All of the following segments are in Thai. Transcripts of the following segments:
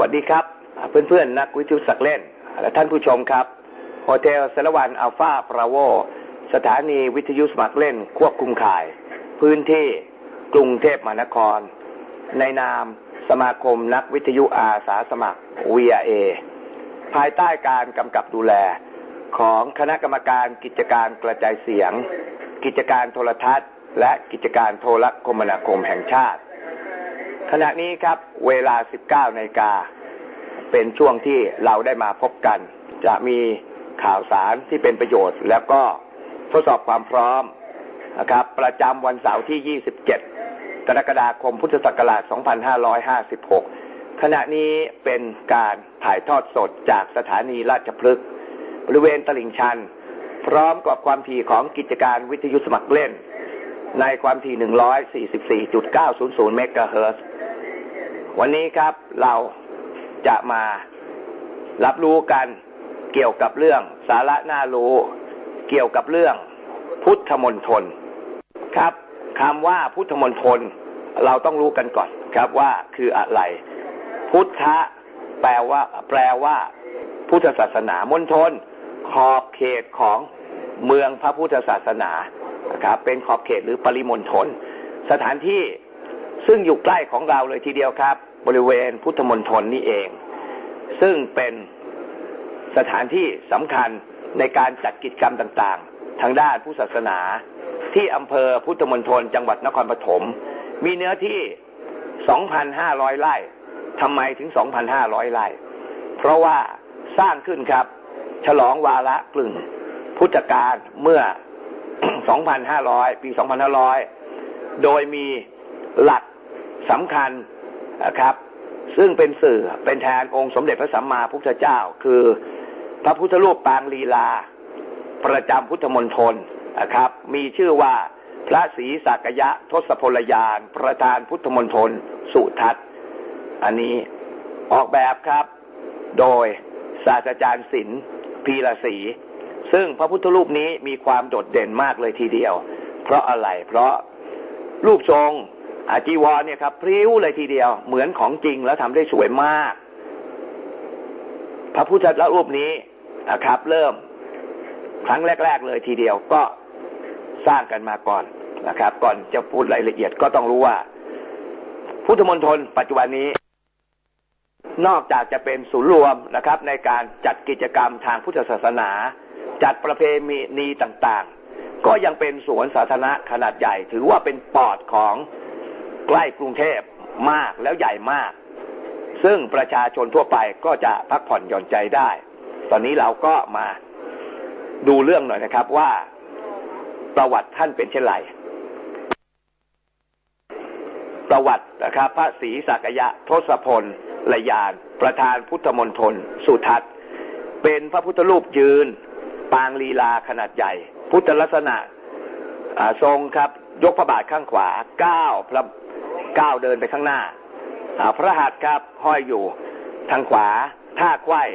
วัสดีครับ เพื่อนๆ นักวิทยุสักเล่น และท่านผู้ชมครับโฮเทลเซรวันอัลฟาปราโวสถานีวิทยุสมัครเล่นควบคุมข่าย พื้นที่กรุงเทพมหานคร ในนามสมาคมนักวิทยุอาสาสมัคร VRA ภายใต้การกำกับดูแล ของคณะกรรมการกิจการกระจายเสียง กิจการโทรทัศน์ และกิจการโทรคมนาคมแห่งชาติ ขณะนี้ครับเวลา 19นาฬิกา เป็นช่วงที่เราได้มาพบกัน จะมีข่าวสารที่เป็นประโยชน์ แล้วก็ทดสอบความพร้อมนะครับประจำวันเสาร์ที่ 27 กรกฎาคมพุทธศักราช 2556 ขณะนี้เป็นการถ่ายทอดสดจากสถานีราชพฤกษ์บริเวณตลิ่งชัน พร้อมกับความถี่ของกิจการวิทยุสมัครเล่น ในความถี่ 144.900 เมกะเฮิรตซ์ วันนี้ครับเราจะมารับรู้กันเกี่ยวกับเรื่องสาระน่ารู้ เกี่ยวกับเรื่องพุทธมนตรครับคำว่าพุทธมนตรเราต้องรู้กันก่อนครับว่าคืออะไร พุทธะแปลว่า แปลว่า พุทธศาสนามณฑลขอบเขตของเมืองพระพุทธศาสนานะครับเป็นขอบเขตหรือปริมณฑลสถานที่ ซึ่งอยู่ใกล้ของเราเลยทีเดียวครับ บริเวณพุทธมณฑลนี่เอง ซึ่งเป็นสถานที่สำคัญในการจัดกิจกรรมต่างๆ ทางด้านผู้ศาสนา ที่อำเภอพุทธมณฑลจังหวัดนครปฐมมีเนื้อที่ 2,500 ไร่ทำไมถึง 2,500 ไร่ เพราะว่าสร้างขึ้นครับ ฉลองวาระกลึงพุทธกาลเมื่อ 2,500 ปี 2,500 โดยมี หลักสำคัญนะครับ ซึ่งเป็นสื่อเป็นแทนองค์สมเด็จพระสัมมาพุทธเจ้า คือพระพุทธรูปปางลีลา ประจำพุทธมณฑลนะครับ มีชื่อว่าพระศรีสักยะทศพลยาน ประธานพุทธมณฑลสุทัศน์ อันนี้ออกแบบครับ โดยศาสตราจารย์ศิลป์พีระศรีซึ่งพระพุทธรูปนี้มีความโดดเด่นมากเลยทีเดียว เพราะอะไรเพราะรูปทรง จีวรเนี่ยครับพริ้วเลยทีเดียว เหมือนของจริงแล้วทำได้สวยมาก พระพุทธรูปนี้นะครับ เริ่มครั้งแรก ๆ เลยทีเดียวก็สร้างกันมาก่อนนะครับ ก่อนจะพูดรายละเอียดก็ต้องรู้ว่า พุทธมณฑลปัจจุบันนี้ นอกจากจะเป็นศูนย์รวมนะครับ ในการจัดกิจกรรมทางพุทธศาสนา จัดประเพณีต่างๆ ก็ยังเป็นสวนสาธารณะขนาดใหญ่ ถือว่าเป็นปอดของ ใกล้กรุงเทพมากแล้วใหญ่มาก ซึ่งประชาชนทั่วไปก็จะพักผ่อนหย่อนใจได้ ตอนนี้เราก็มาดูเรื่องหน่อยนะครับว่าประวัติท่านเป็นเช่นไร ประวัตินะครับพระศรีสักยะทศพลระยาน ประธานพุทธมณฑลสุทัศน์เป็นพระพุทธรูปยืน ปางลีลาขนาดใหญ่ พุทธลักษณะทรงครับ ยกพระบาทข้างขวาก้าวพระ ก้าวเดินไปข้างหน้าพระหัตถ์ครับห้อยอยู่ทางขวาท่าควาย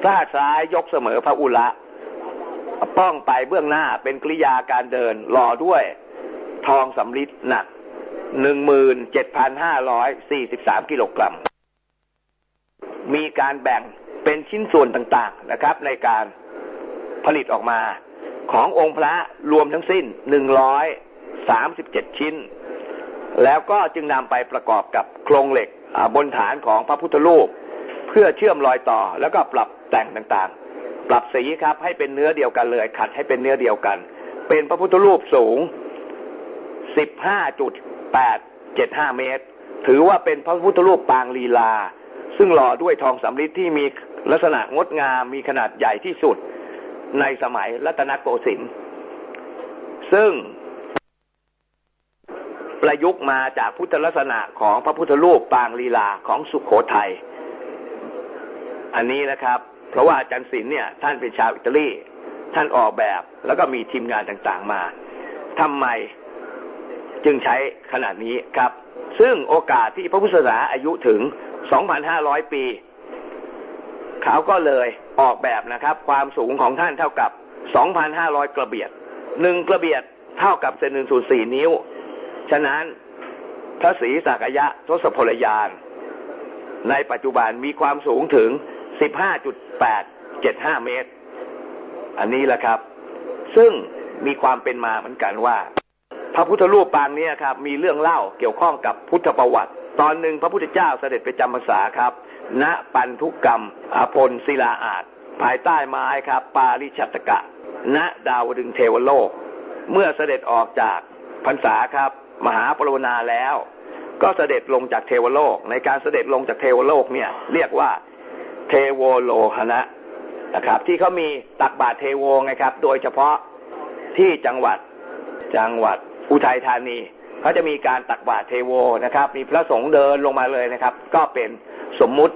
พระหัตถ์ซ้ายยกเสมอพระอุระป้องไปเบื้องหน้าเป็นกริยาการเดินรอด้วย ทองสำริดหนัก17,543กิโลกรัม มีการแบ่งเป็นชิ้นส่วนต่างๆนะครับ ในการผลิตออกมา ขององค์พระรวมทั้งสิ้น137ชิ้น แล้วก็จึงนำไปประกอบกับโครงเหล็กบนฐานของพระพุทธรูป เพื่อเชื่อมรอยต่อแล้วก็ปรับแต่งต่างๆ ปรับสีครับให้เป็นเนื้อเดียวกันเลย ขัดให้เป็นเนื้อเดียวกัน เป็นพระพุทธรูปสูง 15.875 เมตร ถือว่าเป็นพระพุทธรูปปางลีลา ซึ่งหล่อด้วยทองสำริดที่มีลักษณะงดงามมีขนาดใหญ่ที่สุดในสมัยรัตนโกสินทร์ซึ่ง ประยุกต์มาจากพุทธลักษณะของพระพุทธรูปปางลีลาของสุขโขทัยอันนี้นะครับ เพราะว่าอาจารย์ศิลป์เนี่ยท่านเป็นชาวอิตาลีท่านออกแบบแล้วก็มีทีมงานต่างๆมาทำไมจึงใช้ขนาดนี้ครับ ซึ่งโอกาสที่พระพุทธศาสนาอายุถึง 2,500 ปี เขาก็เลยออกแบบนะครับ ความสูงของท่านเท่ากับ 2,500 กระเบียดหนึ่งกระเบียดเท่ากับเซนหนึ่งส่วนสี่นิ้ว ฉะนั้นพระศรีสักยะทศพลยาน ในปัจจุบันมีความสูงถึง 15.875 เมตร อันนี้แหละครับ ซึ่งมีความเป็นมาเหมือนกันว่า พระพุทธรูปปางนี้ครับ มีเรื่องเล่าเกี่ยวข้องกับพุทธประวัติ ตอนหนึ่งพระพุทธเจ้าเสด็จไปจำพรรษาครับ ณปันทุกกรรมอาพลศิลาอาจ ภายใต้ไม้ครับ ปาริชัตกะ ณดาวดึงเทวโลก เมื่อเสด็จออกจากพรรษาครับ มหาปรวนาแล้ว ก็เสด็จลงจากเทวโลก ในการเสด็จลงจากเทวโลกเนี่ย เรียกว่าเทโวโลหณะนะครับ ที่เขามีตักบาตรเทโวไงครับ โดยเฉพาะที่จังหวัดจังหวัดอุทัยธานีเขาจะมีการตักบาตรเทโวนะครับ มีพระสงฆ์เดินลงมาเลยนะครับ ก็เป็นสมมุติ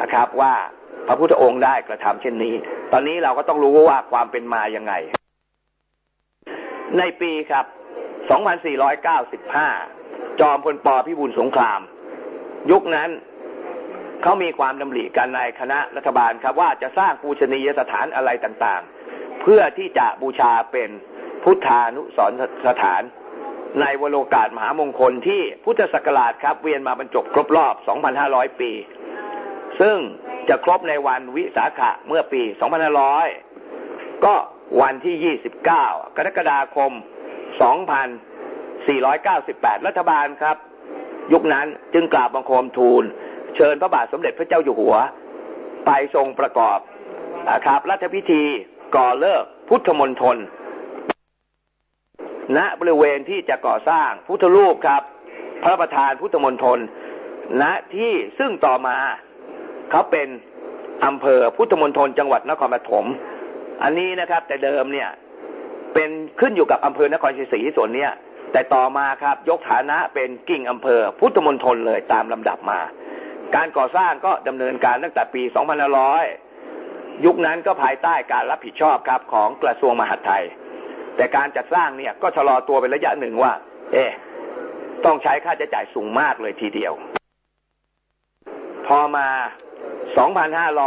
นะครับว่าพระพุทธองค์ได้กระทำเช่นนี้ ตอนนี้เราก็ต้องรู้ว่าความเป็นมายังไง ในปีครับ 2495 จอมพลปพิบูลสงคราม ยุคนั้นเขามีความดำริกันในคณะรัฐบาลครับว่าจะสร้างปูชนียสถานอะไรต่างๆ เพื่อที่จะบูชาเป็นพุทธานุสรสถาน ในวโรกาสมหามงคลที่พุทธศักราชครับ เวียนมาบรรจบครบรอบ 2,500 ปี ซึ่งจะครบในวันวิสาขะเมื่อปี 2,500 ก็วันที่ 29 กรกฎาคม 2498 รัฐบาลครับ ยุคนั้นจึงกราบบังคมทูล เชิญพระบาทสมเด็จพระเจ้าอยู่หัว ไปทรงประกอบนะครับรัฐพิธีก่อเลิกพุทธมณฑลณบริเวณที่จะก่อสร้างพุทธรูปครับ พระประธานพุทธมณฑลณที่ซึ่งต่อมาเขาเป็นอำเภอพุทธมณฑลจังหวัดนครปฐม อันนี้นะครับแต่เดิมเนี่ย เป็นขึ้นอยู่กับอำเภอนครชัยศรีส่วนเนี้ยแต่ต่อมาครับยกฐานะเป็นกิ่งอำเภอ พุทธมณฑลเลยตามลำดับมา การก่อสร้างก็ดำเนินการตั้งแต่ปี 2500 ยุคนั้นก็ภายใต้การรับผิดชอบครับของกระทรวงมหาดไทย แต่การจัดสร้างเนี่ยก็ชะลอตัวเป็นระยะหนึ่งว่า เอ๊ะต้องใช้ค่าใช้จ่ายสูงมากเลยทีเดียว พอมา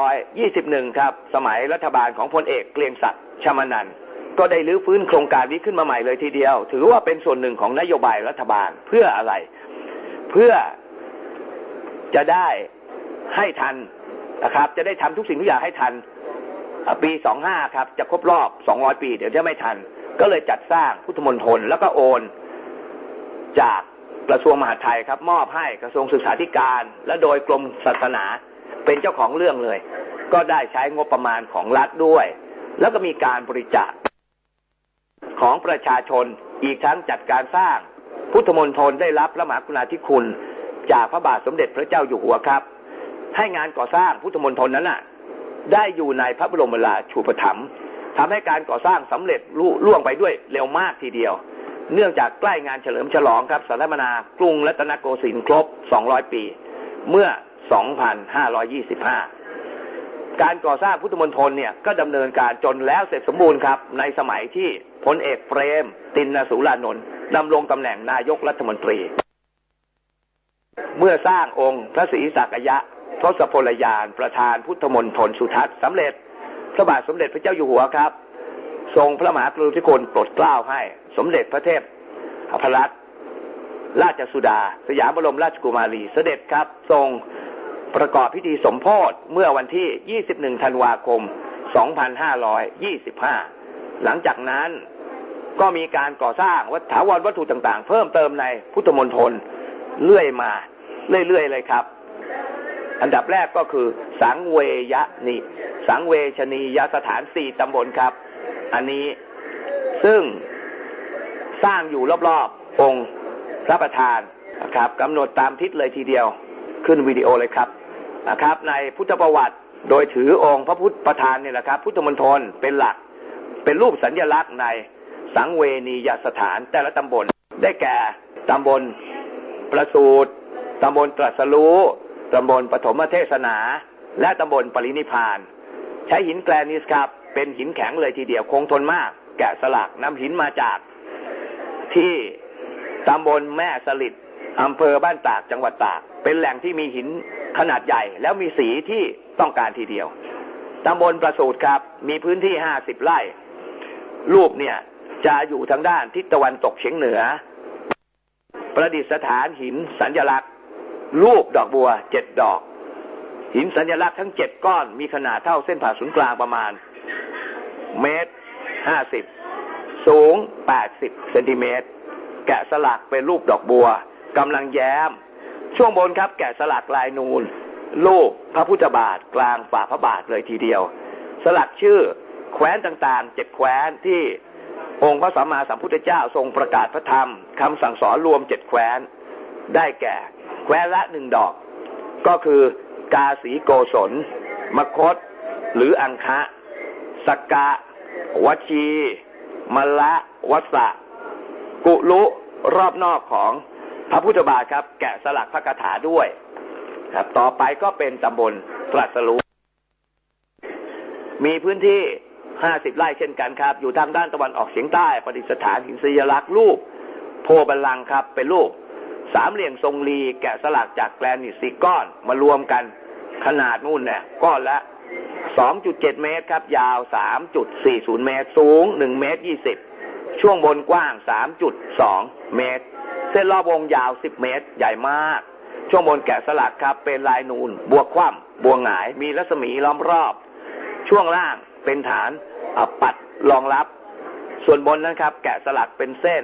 2521 ครับ สมัยรัฐบาลของพลเอกเกรียงศักดิ์ชมานันท์ ก็ได้รื้อฟื้นโครงการนี้ขึ้นมาใหม่เลยทีเดียว ถือว่าเป็นส่วนหนึ่งของนโยบายรัฐบาลเพื่ออะไร เพื่อจะได้ให้ทันนะครับ จะได้ทำทุกสิ่งทุกอย่างให้ทัน ปี 25 ครับ จะครบรอบ 200 ปี เดี๋ยวจะไม่ทัน ก็เลยจัดสร้างพุทธมณฑลแล้วก็โอน จากกระทรวงมหาดไทยครับ มอบให้กระทรวงศึกษาธิการ และโดยกรมศาสนาเป็นเจ้าของเรื่องเลย ก็ได้ใช้งบประมาณของรัฐด้วย แล้วก็มีการบริจาค ของประชาชน อีกทั้งจัดการสร้าง พุทธมณฑลได้รับพระมหากรุณาธิคุณ จากพระบาทสมเด็จพระเจ้าอยู่หัวครับ ให้งานก่อสร้างพุทธมณฑลนั้นน่ะได้อยู่ในพระบรมราชูปถัมภ์ทำให้การก่อสร้างสำเร็จลุล่วงไปด้วยเร็วมากทีเดียว เนื่องจากใกล้งานเฉลิมฉลองครับสถาปนากรุงรัตนโกสินทร์ครบ 200 ปี เมื่อ 2525 การก่อสร้างพุทธมณฑลเนี่ยก็ดำเนินการจนแล้วเสร็จสมบูรณ์ครับในสมัยที่ พลเอกเปรม ตินสุรานนท์ดำรงตำแหน่งนายกรัฐมนตรี เมื่อสร้างองค์พระศรีสักยะทศพลยานประธานพุทธมณฑลสุทัศน์สำเร็จพระบาทสมเด็จพระเจ้าอยู่หัวครับ ทรงพระมหากรุณาธิคุณโปรดเกล้าให้ สมเด็จพระเทพอภรัตราชสุดา สยามบรมราชกุมารีเสด็จครับ ทรงประกอบพิธีสมโพธิเมื่อวันที่ 21 ธันวาคม 2525 หลังจากนั้น ก็มีการก่อสร้างวัตถาวรวัตถุต่าง ๆ เพิ่มเติมในพุทธมณฑลเรื่อยมา เรื่อยๆเลยครับ อันดับแรกก็คือ สังเวยนิสังเวชนียสถานสี่ตำบลครับ อันนี้ซึ่งสร้างอยู่รอบๆองค์พระประธานนะครับกำหนดตามทิศเลยทีเดียวขึ้นวิดีโอเลยครับนะครับ ในพุทธประวัติโดยถือองค์พระพุทธประธานเนี่ยแหละครับ พุทธมณฑลเป็นหลักเป็นรูปสัญลักษณ์ใน สังเวนียสถานแต่ละตำบล ได้แก่ตำบลประสูตรตำบลตรัสรู้ตำบลปฐมเทศนา และตำบลปรินิพาน ใช้หินแกรนิสครับเป็นหินแข็งเลยทีเดียวคงทนมาก แกะสลักนำหินมาจาก ที่ตำบลแม่สลิดอำเภอบ้านตากจังหวัดตาก เป็นแหล่งที่มีหินขนาดใหญ่ แล้วมีสีที่ต้องการทีเดียวตำบลประสูตรครับ มีพื้นที่ห้าสิบไร่ รูปเนี่ย จะอยู่ทางด้านทิศตะวันตกเฉียงเหนือ ประดิษฐานหินสัญลักษณ์ รูปดอกบัวเจ็ดดอก หินสัญลักษณ์ทั้งเจ็ดก้อนมีขนาดเท่าเส้นผ่าศูนย์กลางประมาณ เมตรห้าสิบสูงแปดสิบเซนติเมตรแกะสลักเป็นรูปดอกบัวกำลังแย้ม ช่วงบนครับแกะสลักลายนูนรูปพระพุทธบาทกลางฝ่าพระบาทเลยทีเดียว สลักชื่อแคว้นต่างๆเจ็ดแคว้นที่ องค์พระสัมมาสัมพุทธเจ้าทรงประกาศพระธรรมคำสั่งสอนรวมเจ็ดแคว้น ได้แก่ แคว้นละหนึ่งดอก ก็คือกาสีโกศล มคต หรืออังคะสกกะวชีมละวัสสะกุลุรอบนอกของพระพุทธบาทครับ แกะสลักพระคาถาด้วย ครับ ต่อไปก็เป็นตำบลตรัสรู้มีพื้นที่ 50 ไร่เช่นกันครับ อยู่ทางด้านตะวันออกเฉียงใต้ประดิษฐานหินศิลลักษ์รูป โพบัลลังครับ เป็นรูป สามเหลี่ยมทรงรีแกะสลักจากแกรนิตสีก้อนมารวมกันขนาดนู่นเนี่ยก้อนละ 2.7 เมตรครับ ยาว 3.40 เมตร สูง 1 เมตร 20 ช่วงบนกว้าง 3.2 เมตร เส้นรอบวงยาว 10 เมตร ใหญ่มาก ช่วงบนแกะสลักครับ เป็นลายนูน บวกคว่ำบวงหงาย มีรัศมีล้อมรอบ ช่วงล่าง เป็นฐานปัดรองรับ ส่วนบนนั้นครับ แกะสลักเป็นเส้น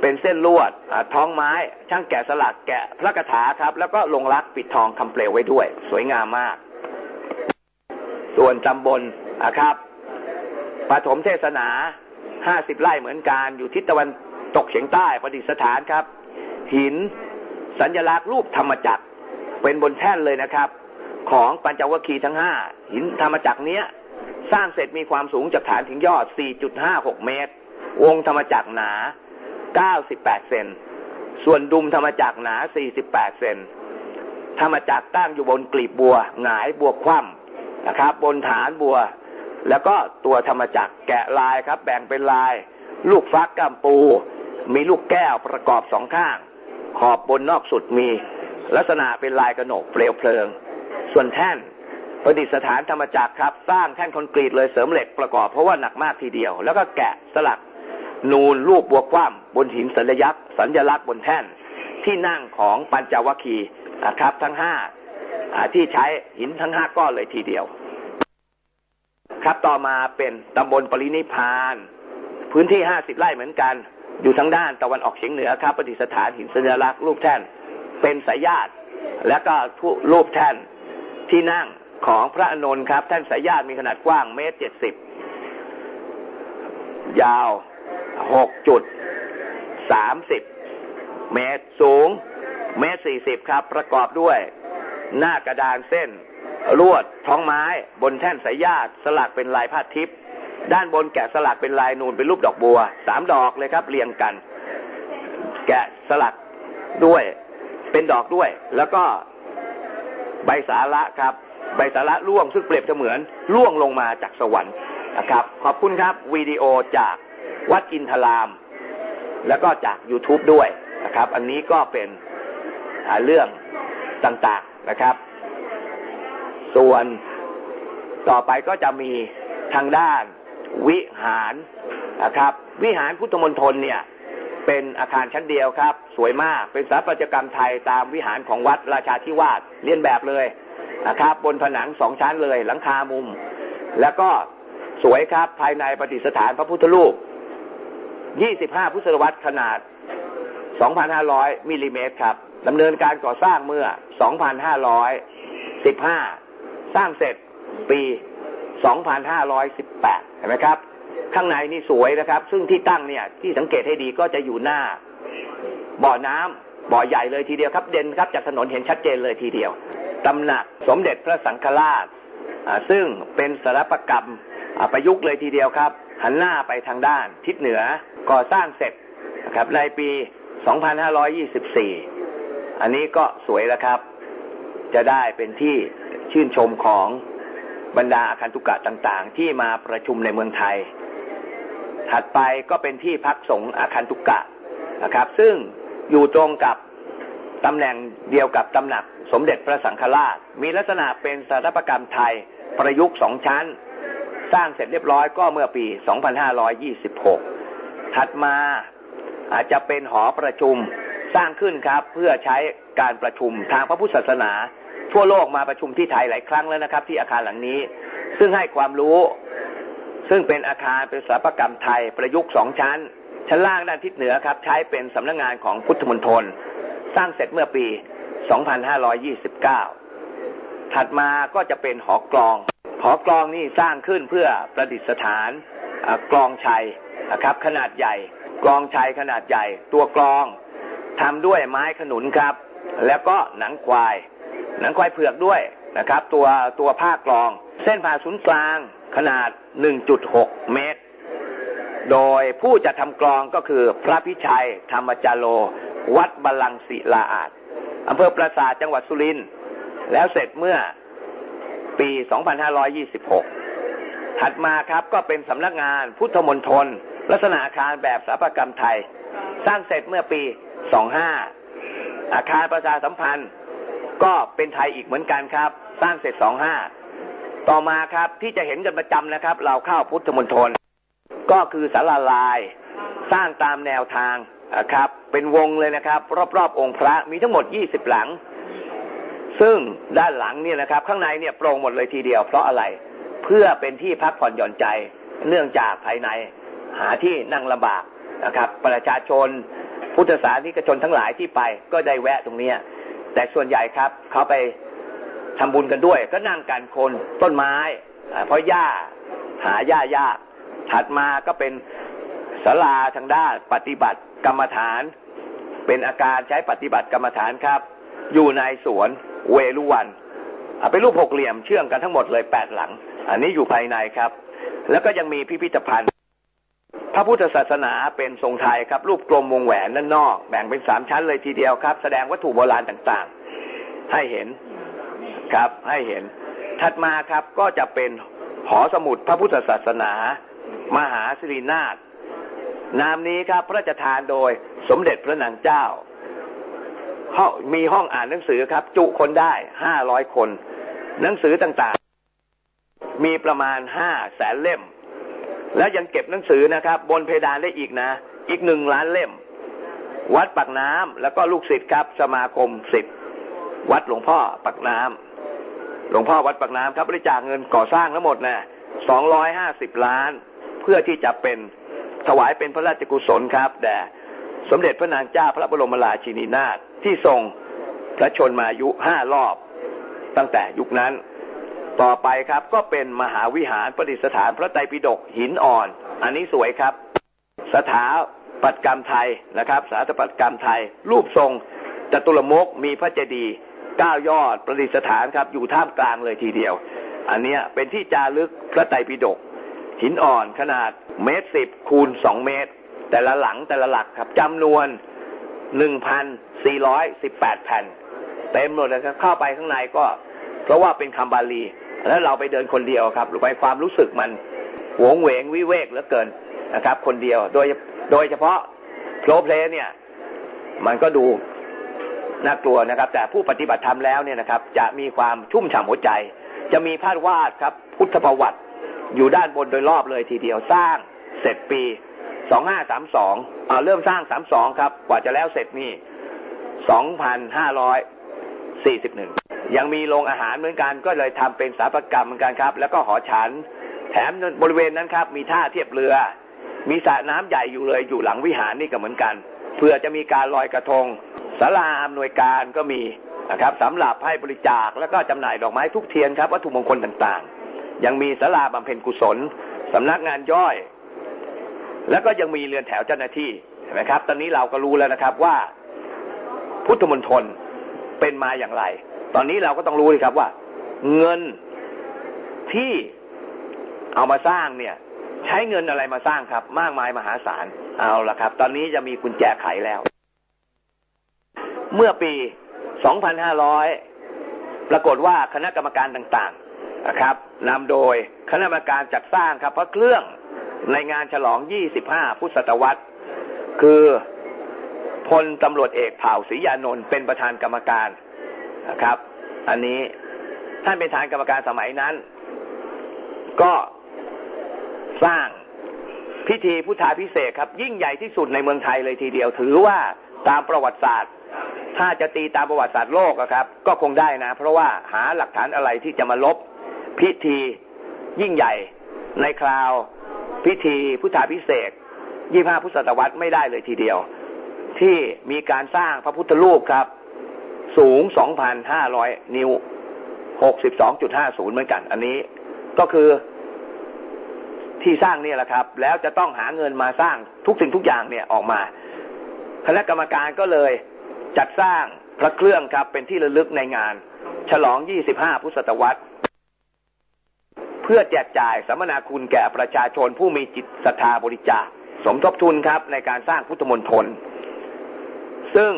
เป็นเส้นลวดท้องไม้ ช่างแกะสลักแกะพระคาถาครับ แล้วก็ลงรักปิดทองคำเปลวไว้ด้วย สวยงามมาก ส่วนตำบลนะครับปฐมเทศนา50ไร่เหมือนกันอยู่ทิศตะวันตกเฉียงใต้ประดิษฐานครับ หินสัญลักษณ์รูปธรรมจักรเป็นบนแท่นเลยนะครับ ของปัญจวัคคีย์ทั้ง5หินธรรมจักรเนี้ย สร้างเสร็จมีความสูงจากฐานถึงยอด 4.56 เมตร วงธรรมจักรหนา 98 เซน ส่วนดุมธรรมจักรหนา 48 เซน ธรรมจักรตั้งอยู่บนกลีบบัว หงายบัวคว่ำนะครับ บนฐานบัว แล้วก็ตัวธรรมจักรแกะลายครับ แบ่งเป็นลาย ลูกฟักกัมปู มีลูกแก้วประกอบสองข้าง ขอบบนนอกสุดมี ลักษณะเป็นลายกระหนกเปลวเพลิง ส่วนแท่น ประดิษฐานธรรมจักรครับ สร้างแท่นคอนกรีตเลยเสริมเหล็กประกอบเพราะว่าหนักมากทีเดียว แล้วก็แกะสลักนูนรูปบัวคว่ำบนหินสัญยักษ์สัญลักษณ์บนแท่น ที่นั่งของปัญจวัคคีนะครับทั้งห้าที่ใช้หินทั้งห้าก้อนเลยทีเดียว ครับต่อมาเป็นตำบลปรินิพาน พื้นที่50ไร่เหมือนกัน อยู่ทางด้านตะวันออกเฉียงเหนือครับประดิษฐานหินสัญลักษณ์รูปแท่น เป็นสายญาติ และก็รูปแท่นที่นั่ง ของพระอานนท์ครับแท่นสายญาติมีขนาดกว้างเมตรเจ็ดสิบยาวหกจุดสามสิบเมตรสูงเมตรสี่สิบครับ ประกอบด้วย หน้ากระดานเส้นลวดท้องไม้ บนแท่นสายญาติสลักเป็นลายผ้าทิพย์ด้านบนแกะสลักเป็นลายนูนเป็นรูปดอกบัวสามดอกเลยครับ เรียงกัน แกะสลักด้วยเป็นดอกด้วย แล้วก็ใบสาระครับ ใบสาระร่วงซึ่งเปรียบเสมือนร่วงลงมาจากสวรรค์นะครับ ขอบคุณครับวิดีโอจากวัดอินทราม แล้วก็จาก YouTube ด้วยนะครับ อันนี้ก็เป็นเรื่องต่างๆนะครับ ส่วนต่อไปก็จะมีทางด้านวิหารนะครับ วิหารพุทธมณฑลเนี่ยเป็นอาคารชั้นเดียวครับ สวยมากเป็นสถาปัตยกรรมไทยตามวิหารของวัดราชาธิวาสเลียนแบบเลย นะครับบนผนังสองชั้นเลย หลังคามุม แล้วก็สวยครับภายในประดิษฐานพระพุทธรูป 25 พุทธศตวรรษขนาด 2,500 มิลลิเมตรครับดำเนินการก่อสร้างเมื่อ 2,515 สร้างเสร็จปี 2,518 เห็นไหมครับ ข้างในนี่สวยนะครับ ซึ่งที่ตั้งเนี่ยที่สังเกตให้ดีก็จะอยู่หน้า บ่อน้ำบ่อใหญ่เลยทีเดียวครับ เด่นครับจากถนนเห็นชัดเจนเลยทีเดียว ตำหนักสมเด็จพระสังฆราช ซึ่งเป็นสถาปัตยกรรมประยุกต์เลยทีเดียวครับ หันหน้าไปทางด้านทิศเหนือก่อสร้างเสร็จครับในปี 2524 อันนี้ก็สวยแล้วครับ จะได้เป็นที่ชื่นชมของบรรดาอาคันตุกะต่างๆ ที่มาประชุมในเมืองไทย ถัดไปก็เป็นที่พักสงฆ์อาคันตุกะนะครับ ซึ่งอยู่ตรงกับตำแหน่งเดียวกับตำหนัก สมเด็จพระสังฆราช มีลักษณะเป็นสถาปักรรมไทยประยุกต์สองชั้น สร้างเสร็จเรียบร้อยก็เมื่อปี 2526 ถัดมาอาจจะเป็นหอประชุมสร้างขึ้นครับ เพื่อใช้การประชุมทางพระพุทธศาสนา ทั่วโลกมาประชุมที่ไทยหลายครั้งแล้วนะครับ ที่อาคารหลังนี้ ซึ่งให้ความรู้ซึ่งเป็นอาคารเป็นสถาปักรรมไทยประยุกต์สองชั้น ชั้นล่างด้านทิศเหนือครับ ใช้เป็นสำนักงานของพุทธมณฑลสร้างเสร็จเมื่อปี 2529 ถัดมาก็จะเป็นหอกลอง หอกลองนี่สร้างขึ้นเพื่อประดิษฐานกลองชัยนะครับขนาดใหญ่ กลองชัยขนาดใหญ่ ตัวกลองทำด้วยไม้ขนุนครับ แล้วก็หนังควาย หนังควายเผือกด้วยนะครับ ตัวตัวผ้ากลอง เส้นผ่าศูนย์กลางขนาด 1.6 เมตร โดยผู้จะทำกลองก็คือพระพิชัยธรรมจาโรวัดบาลังศิลาอาจ อำเภอปราสาทจังหวัดสุรินทร์แล้วเสร็จเมื่อปี 2526 ถัดมาครับก็เป็นสำนักงานพุทธมณฑลลักษณะอาคารแบบสถาปัตยกรรมไทย สร้างเสร็จเมื่อปี 25 อาคารประชาสัมพันธ์ ก็เป็นไทยอีกเหมือนกันครับ สร้างเสร็จ 25 ต่อมาครับที่จะเห็นกันประจำนะครับ เราเข้าพุทธมณฑลก็คือสาราลาย สร้างตามแนวทาง ครับ เป็นวงเลยนะครับ รอบๆองค์พระมีทั้งหมด 20 หลัง ซึ่งด้านหลังเนี่ยนะครับ ข้างในเนี่ยโปร่งหมดเลยทีเดียว เพราะอะไรเพื่อเป็นที่พักผ่อนหย่อนใจ เนื่องจากภายในหาที่นั่งลำบากนะครับ ประชาชน พุทธศาสนิกชนทั้งหลายที่ไปก็ได้แวะตรงนี้แต่ส่วนใหญ่ครับเขาไปทำบุญกันด้วย ก็นั่งกันโคนต้นไม้ เพราะหญ้าหาหญ้ายากถัดมาก็เป็นศาลาทางด้านปฏิบัติ กรรมฐาน เป็นอาการใช้ปฏิบัติกรรมฐานครับ อยู่ในสวนเวลุวันเป็นรูปหกเหลี่ยมเชื่อมกันทั้งหมดเลยแปดหลัง อันนี้อยู่ภายในครับ แล้วก็ยังมีพิพิธภัณฑ์ พระพุทธศาสนาเป็นทรงไทยครับ รูปกลมวงแหวนด้านนอก แบ่งเป็นสามชั้นเลยทีเดียวครับ แสดงวัตถุโบราณต่างๆ ให้เห็นครับให้เห็น ถัดมาครับก็จะเป็นหอสมุดพระพุทธศาสนา มหาสิรินาถ นามนี้ครับพระราชทานโดยสมเด็จพระนางเจ้าห้องมีห้องอ่านหนังสือครับ จุคนได้ห้าร้อยคน หนังสือต่างๆ มีประมาณห้าแสนเล่ม แล้วยังเก็บหนังสือนะครับ บนเพดานได้อีกนะ อีกหนึ่งล้านเล่ม วัดปักน้ำแล้วก็ลูกศิษย์ครับ สมาคมศิษย์วัดหลวงพ่อปักน้ำหลวงพ่อวัดปักน้ำครับบริจาคเงินก่อสร้างทั้งหมดนะสองร้อยห้าสิบล้าน เพื่อที่จะเป็น ถวายเป็นพระราชกุศลครับแด่สมเด็จพระนางเจ้าพระบรมราชินีนาถที่ทรงพระชนมายุห้ารอบ ตั้งแต่ยุคนั้น ต่อไปครับก็เป็นมหาวิหารประดิษฐานพระไตรปิฎกหินอ่อน อันนี้สวยครับ สถาปัตยกรรมไทยนะครับสถาปัตยกรรมไทย รูปทรงจตุรมกมีพระเจดีย์เก้ายอดประดิษฐานครับอยู่ท่ามกลางเลยทีเดียว อันเนี้ยเป็นที่จารึกพระไตรปิฎกหินอ่อนขนาด เมตรสิบคูณสองเมตร แต่ละหลังแต่ละหลักครับจำนวน1,418แปดแผ่นเต็มหมดเลยครับเข้าไปข้างในก็ เพราะว่าเป็นคำบาลี แล้วเราไปเดินคนเดียวครับไปความรู้สึกมันหวงเหวงวิเวกเหลือเกินนะครับ คนเดียวโดยโดยเฉพาะโคลเพลเนี่ย มันก็ดูน่ากลัวนะครับ แต่ผู้ปฏิบัติธรรมแล้วเนี่ยนะครับ จะมีความชุ่มฉ่ำหัวใจ จะมีภาพวาดครับ พุทธประวัติ อยู่ด้านบนโดยรอบเลยทีเดียวสร้างเสร็จปี2532อ่าเริ่มสร้าง32ครับ กว่าจะแล้วเสร็จนี่2,541ยังมีโรงอาหารเหมือนกันก็เลยทำเป็นสถาปัตยกรรมเหมือนกันครับ แล้วก็หอฉัน แถมบริเวณนั้นครับ มีท่าเทียบเรือ มีสระน้ำใหญ่อยู่เลยอยู่หลังวิหารนี่ก็เหมือนกันเพื่อจะมีการลอยกระทงศาลาอำนวยการก็มีนะครับสำหรับให้บริจาคแล้วก็จำหน่ายดอกไม้ทุกเทียนครับวัตถุมงคลต่างๆ ยังมีศาลาบำเพ็ญกุศลสำนักงานย่อย แล้วก็ยังมีเรือนแถวเจ้าหน้าที่เห็นไหมครับ ตอนนี้เราก็รู้แล้วนะครับว่า พุทธมณฑลเป็นมาอย่างไร ตอนนี้เราก็ต้องรู้เลยครับว่า เงินที่เอามาสร้างเนี่ย ใช้เงินอะไรมาสร้างครับ มากมายมหาศาลเอาละครับ ตอนนี้จะมีกุญแจไขแล้ว เมื่อปี 2500 ปรากฏว่าคณะกรรมการต่าง นะครับนำโดยคณะกรรมการจัดสร้างครับพระเครื่องในงานฉลอง 25 พุทธศตวรรษ คือพลตำรวจเอกเผ่าศรียานนท์เป็นประธานกรรมการนะครับ อันนี้ท่านเป็นประธานกรรมการสมัยนั้น ก็สร้างพิธีพุทธาพิเศษครับ ยิ่งใหญ่ที่สุดในเมืองไทยเลยทีเดียว ถือว่าตามประวัติศาสตร์ ถ้าจะตีตามประวัติศาสตร์โลกอะครับ ก็คงได้นะ เพราะว่าหาหลักฐานอะไรที่จะมาลบ พิธียิ่งใหญ่ในคราว พิธีพุทธาพิเศษก25พุทธศตวรรษไม่ได้เลยทีเดียว ที่มีการสร้างพระพุทธรูปครับ สูง 2,500 นิ้ว 62.50 เหมือนกัน อันนี้ก็คือที่สร้างเนี่ยแหละครับ แล้วจะต้องหาเงินมาสร้างทุกสิ่งทุกอย่างเนี่ยออกมา คณะกรรมการก็เลยจัดสร้างพระเครื่องครับเป็นที่ระลึกในงาน ฉลอง 25 พุทธศตวรรษ เพื่อแจกจ่ายสัมมนาคุณแก่ประชาชนผู้มีจิตศรัทธาบริจาคสมทบทุนครับในการสร้างพุทธมณฑลซึ่ง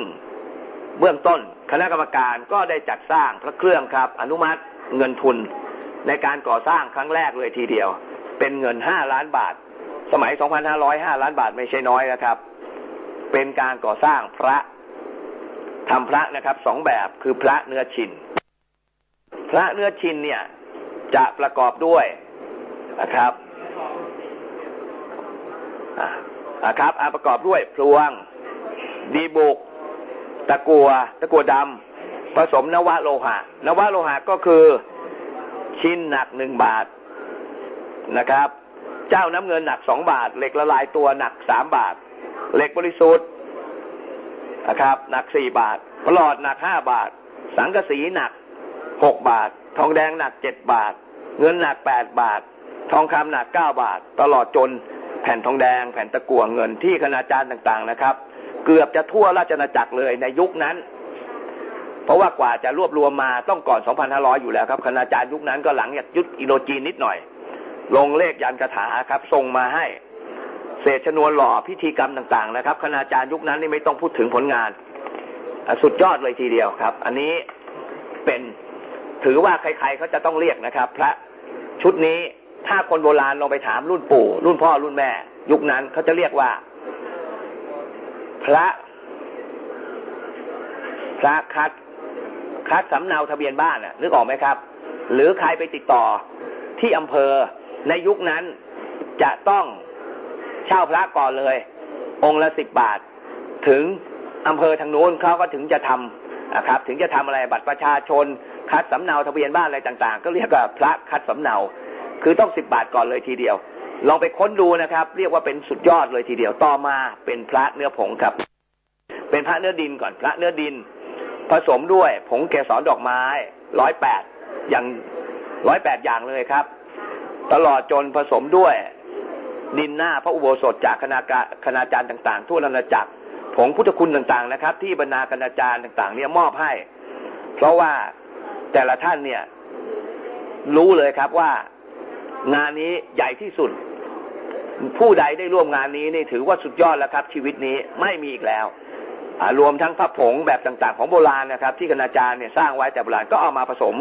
เบื้องต้นคณะกรรมการก็ได้จัดสร้างพระเครื่องครับ อนุมัติเงินทุนในการก่อสร้างครั้งแรกเลยทีเดียว เป็นเงิน 5 ล้านบาท สมัย 2,505 ล้านบาทไม่ใช่น้อยนะครับ เป็นการก่อสร้างพระทำพระนะครับสองแบบคือพระเนื้อชิน พระเนื้อชินเนี่ย จะประกอบด้วยนะครับอ่าอ่าครับประกอบด้วยพลวง ดีบุก ตะกัว ตะกัวดำผสมนวะโลหะ นวะโลหะก็คือชิ้นหนักหนึ่งบาทนะครับ เจ้าน้ำเงินหนักสองบาท เหล็กละลายตัวหนักสามบาท เหล็กบริสุทธิ์นะครับ หนักสี่บาทปลอดหนักห้าบาท สังกะสีหนักหกบาท ทองแดงหนักเจ็ดบาท เงินหนักแปดบาท ทองคำหนักเก้าบาท ตลอดจนแผ่นทองแดง แผ่นตะกั่วเงินที่คณาจารย์ต่างๆนะครับ เกือบจะทั่วราชอาจักรเลยในยุคนั้น เพราะว่ากว่าจะรวบรวมมาต้องก่อน 2,500 อยู่แล้วครับคณาจารย์ยุคนั้นก็หลังจากยุคอินโดจีนนิดหน่อย ลงเลขยันคาถาครับส่งมาให้เศษชนวนหล่อพิธีกรรมต่างๆนะครับ คณาจารย์ยุคนั้นนี่ไม่ต้องพูดถึงผลงาน สุดยอดเลยทีเดียวครับ อันนี้เป็น ถือว่าใครๆเขาจะต้องเรียกนะครับ พระชุดนี้ถ้าคนโบราณลองไปถามรุ่นปู่ รุ่นพ่อรุ่นแม่ ยุคนั้นเขาจะเรียกว่า พระ พระคัดคัดสำเนาทะเบียนบ้านน่ะนึกออกไหมครับ หรือใครไปติดต่อที่อำเภอในยุคนั้นจะต้องเช่าพระก่อนเลย องค์ละสิบบาท ถึงอำเภอทางนู้นเขาก็ถึงจะทำนะครับ ถึงจะทำอะไรบัตรประชาชน คัดสำเนาทะเบียนบ้านอะไรต่างๆ ก็เรียกว่าพระคัดสำเนา คือต้องสิบบาทก่อนเลยทีเดียว ลองไปค้นดูนะครับ เรียกว่าเป็นสุดยอดเลยทีเดียวต่อมาเป็นพระเนื้อผงครับ เป็นพระเนื้อดินก่อนพระเนื้อดิน ผสมด้วยผงเกสรดอกไม้ร้อยแปดอย่างร้อยแปดอย่างเลยครับ ตลอดจนผสมด้วยดินหน้าพระอุโบสถจากคณากาคณาจารย์ต่าง ๆ ทั่วอาณจักรผงพุทธคุณต่างๆนะครับ ที่บรรดาคณาจารย์ต่าง ๆ เนี่ยมอบให้ เพราะว่า แต่ละท่านเนี่ย รู้เลยครับว่างานนี้ใหญ่ที่สุด ผู้ใดได้ร่วมงานนี้นี่ถือว่าสุดยอดแล้วครับ ชีวิตนี้ไม่มีอีกแล้วรวมทั้งพระผงแบบต่างๆ ของโบราณนะครับ ที่คณาจารย์เนี่ยสร้างไว้แต่โบราณก็เอามาผสม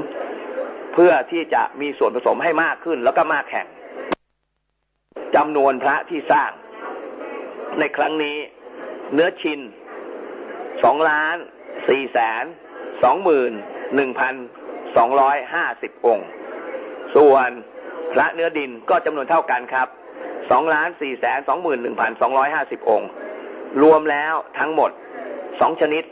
เพื่อที่จะมีส่วนผสมให้มากขึ้น แล้วก็มากแข่งจำนวนพระที่สร้าง ในครั้งนี้ เนื้อชินสองล้านสี่แสนสองหมื่นหนึ่งพัน สองร้อยห้าสิบองค์ ส่วนพระเนื้อดินก็จำนวนเท่ากันครับสองล้านสี่แสนสองหมื่นหนึ่งพันสองร้อยห้าสิบองค์ รวมแล้วทั้งหมดสองชนิด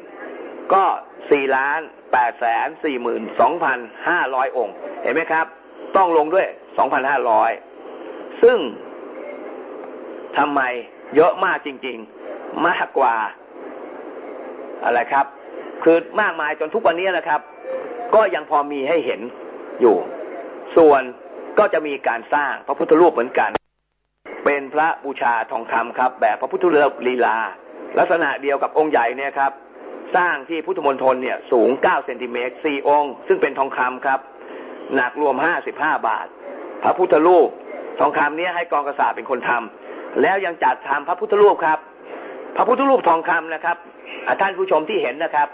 ก็สี่ล้านแปดแสนสี่หมื่นสองพันห้าร้อยองค์ เห็นไหมครับ ต้องลงด้วยสองพันห้าร้อยซึ่งทำไมเยอะมากจริง ๆ มากกว่า อะไรครับ คือมากมายจนทุกวันนี้นะครับ ก็ยังพอมีให้เห็นอยู่ ส่วนก็จะมีการสร้างพระพุทธรูปเหมือนกัน เป็นพระบูชาทองคำครับ แบบพระพุทธรูปลีลา ลักษณะเดียวกับองค์ใหญ่เนี่ยครับ สร้างที่พุทธมณฑลเนี่ยสูง 9 เซนติเมตร 4 องค์ ซึ่งเป็นทองคำครับ หนักรวม 55 บาท พระพุทธรูปทองคำนี้ให้กองกษาเป็นคนทำแล้วยังจัดทำพระพุทธรูปครับ พระพุทธรูปทองคำนะครับท่านผู้ชมที่เห็นนะครับ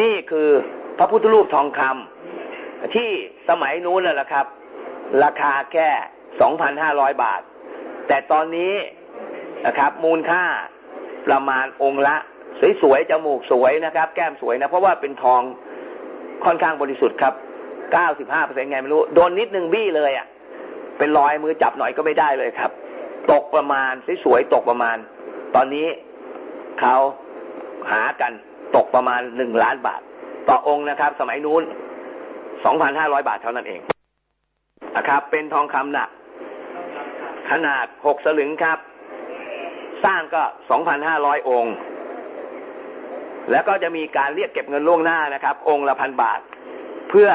นี่คือ พระพุทธรูปทองคำที่สมัยนู้นน่ะแหละครับ ราคาแค่2,500บาท แต่ตอนนี้นะครับ มูลค่าประมาณองค์ละ สวยๆจมูกสวยนะครับ แก้มสวยนะ เพราะว่าเป็นทองค่อนข้างบริสุทธิ์ครับ95%ไงไม่รู้ โดนนิดนึงบี้เลยอะ่ะ เป็นรอยมือจับหน่อยก็ไม่ได้เลยครับ ตกประมาณสวยๆตกประมาณ ตอนนี้เขาหากันตกประมาณหนึ่งล้านบาท ต่อองค์นะครับ สมัยนู้นสองพันห้าร้อยบาทเท่านั้นเองนะครับ เป็นทองคำหนัก ขนาดหกสลึงครับ สร้างก็สองพันห้าร้องค์ แล้วก็จะมีการเรียกเก็บเงินล่วงหน้านะครับ องค์ละพันบาท เพื่อ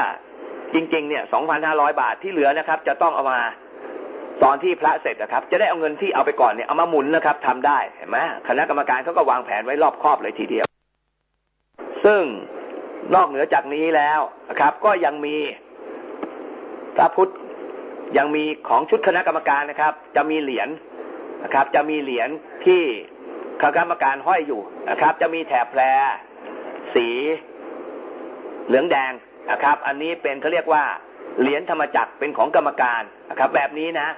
จริง ๆ เนี่ย 2,500 บาทที่เหลือนะครับ จะต้องเอามาตอนที่พระเสร็จนะครับ จะได้เอาเงินที่เอาไปก่อนเนี่ยเอามาหมุนนะครับทำได้เห็นไหมคณะกรรมการเขาก็วางแผนไว้รอบครอบเลยทีเดียว ซึ่ง นอกเหนือจากนี้แล้วนะครับ ก็ยังมีพระพุทธยังมีของชุดคณะกรรมการนะครับ จะมีเหรียญนะครับ จะมีเหรียญที่คณะกรรมการห้อยอยู่นะครับ จะมีแถบแพรสีเหลืองแดงนะครับ อันนี้เป็นเขาเรียกว่าเหรียญธรรมจักรเป็นของกรรมการนะครับ แบบนี้นะ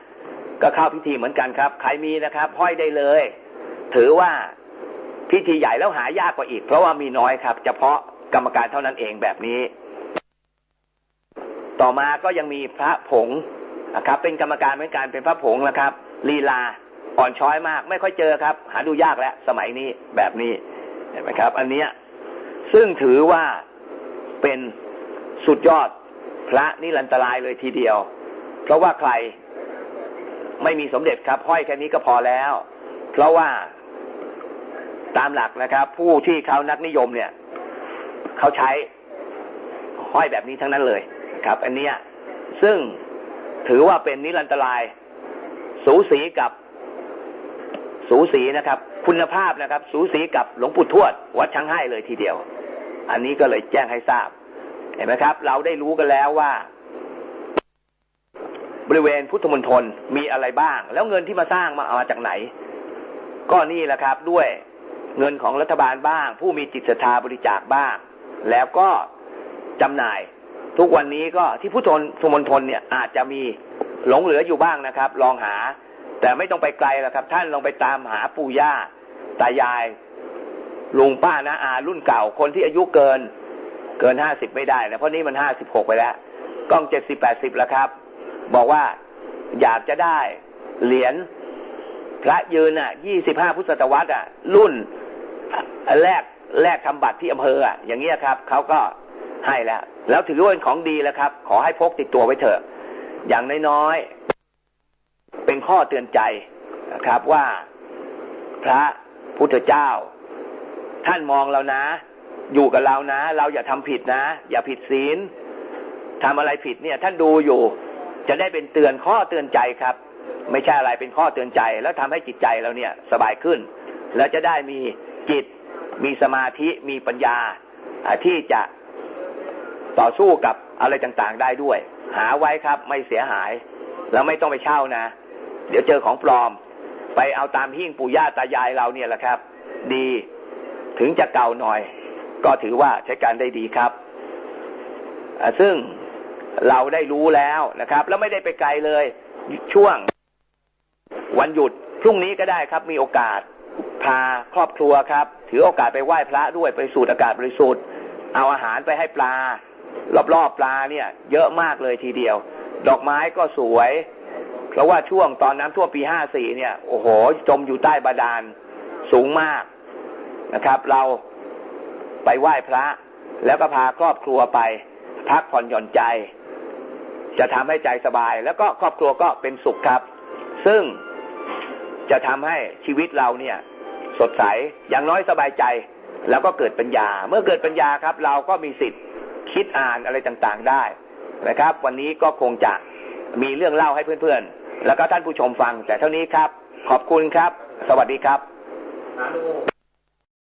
ก็เข้าพิธีเหมือนกันครับ ใครมีนะครับห้อยได้เลย ถือว่าพิธีใหญ่แล้วหายากกว่าอีก เพราะว่ามีน้อยครับ เฉพาะ กรรมการเท่านั้นเองแบบนี้ ต่อมาก็ยังมีพระผงนะครับ เป็นกรรมการเหมือนกันเป็นพระผงนะครับ ลีลาอ่อนช้อยมาก ไม่ค่อยเจอครับ หาดูยากแล้วสมัยนี้แบบนี้เห็นไหมครับ อันเนี้ยซึ่งถือว่าเป็นสุดยอดพระนิรันตรายเลยทีเดียว เพราะว่าใครไม่มีสมเด็จครับห้อยแค่นี้ก็พอแล้ว เพราะว่าตามหลักนะครับ ผู้ที่เขานักนิยมเนี่ย เขาใช้ห้อยแบบนี้ทั้งนั้นเลยครับ อันเนี้ยซึ่งถือว่าเป็นนิรันตราย สูสีกับสูสีนะครับ คุณภาพนะครับ สูสีกับหลวงปู่ทวด วัดช้างให้เลยทีเดียว อันนี้ก็เลยแจ้งให้ทราบ เห็นไหมครับ เราได้รู้กันแล้วว่า บริเวณพุทธมณฑลมีอะไรบ้าง แล้วเงินที่มาสร้างมาเอามาจากไหน ก็นี่แหละครับด้วยเงินของรัฐบาลบ้าง ผู้มีจิตศรัทธาบริจาคบ้าง แล้วก็จำหน่าย ทุกวันนี้ก็ที่พุทธมณฑลเนี่ยอาจจะมีหลงเหลืออยู่บ้างนะครับ ลองหา แต่ไม่ต้องไปไกลแล้วครับ ท่านลองไปตามหาปู่ย่าตายายลุงป้านะอารุ่นเก่าคนที่อายุเกิน เกินห้าสิบไม่ได้นะเพราะนี้มันห้าสิบหกไปแล้วกล้องเจ็ดสิบแปดสิบแล้วครับ บอกว่าอยากจะได้เหรียญพระยืนอะยี่สิบห้าพุทธศตวรรษอะ รุ่นแรก แรกทำบัตรที่อำเภออะอย่างเงี้ยครับเขาก็ให้แล้ว แล้วถือว่าเป็นของดีแล้วครับ ขอให้พกติดตัวไว้เถอะ อย่างน้อยๆเป็นข้อเตือนใจนะครับว่าพระพุทธเจ้า ท่านมองเรานะ อยู่กับเรานะ เราอย่าทำผิดนะ อย่าผิดศีลทำอะไรผิดเนี่ย ท่านดูอยู่ จะได้เป็นเตือนข้อเตือนใจครับ ไม่ใช่อะไรเป็นข้อเตือนใจ แล้วทำให้จิตใจเราเนี่ย สบายขึ้น แล้วจะได้มีจิต มีสมาธิมีปัญญาที่จะต่อสู้กับอะไรต่างๆได้ด้วย หาไว้ครับไม่เสียหาย แล้วไม่ต้องไปเช่านะ เดี๋ยวเจอของปลอม ไปเอาตามหิ้งปู่ย่าตายายเราเนี่ยแหละครับ ดีถึงจะเก่าหน่อย ก็ถือว่าใช้การได้ดีครับ ซึ่งเราได้รู้แล้วนะครับ แล้วไม่ได้ไปไกลเลยช่วงวันหยุดพรุ่งนี้ก็ได้ครับมีโอกาส พาครอบครัวครับ ถือโอกาสไปไหว้พระด้วยไปสูดอากาศบริสุทธิ์ เอาอาหารไปให้ปลา รอบๆปลาเนี่ยเยอะมากเลยทีเดียว ดอกไม้ก็สวย เพราะว่าช่วงตอนน้ำท่วมปีห้าสี่เนี่ย โอ้โห จมอยู่ใต้บาดาลสูงมากนะครับ เราไปไหว้พระ แล้วก็พาครอบครัวไป พักผ่อนหย่อนใจ จะทำให้ใจสบาย แล้วก็ครอบครัวก็เป็นสุขครับ ซึ่งจะทำให้ชีวิตเราเนี่ย สดใสอย่างน้อยสบายใจ แล้วก็เกิดปัญญา เมื่อเกิดปัญญาครับ เราก็มีสิทธิ์คิดอ่านอะไรต่างๆได้นะครับ วันนี้ก็คงจะมีเรื่องเล่าให้เพื่อนๆ แล้วก็ท่านผู้ชมฟัง แต่เท่านี้ครับ ขอบคุณครับ สวัสดีครับ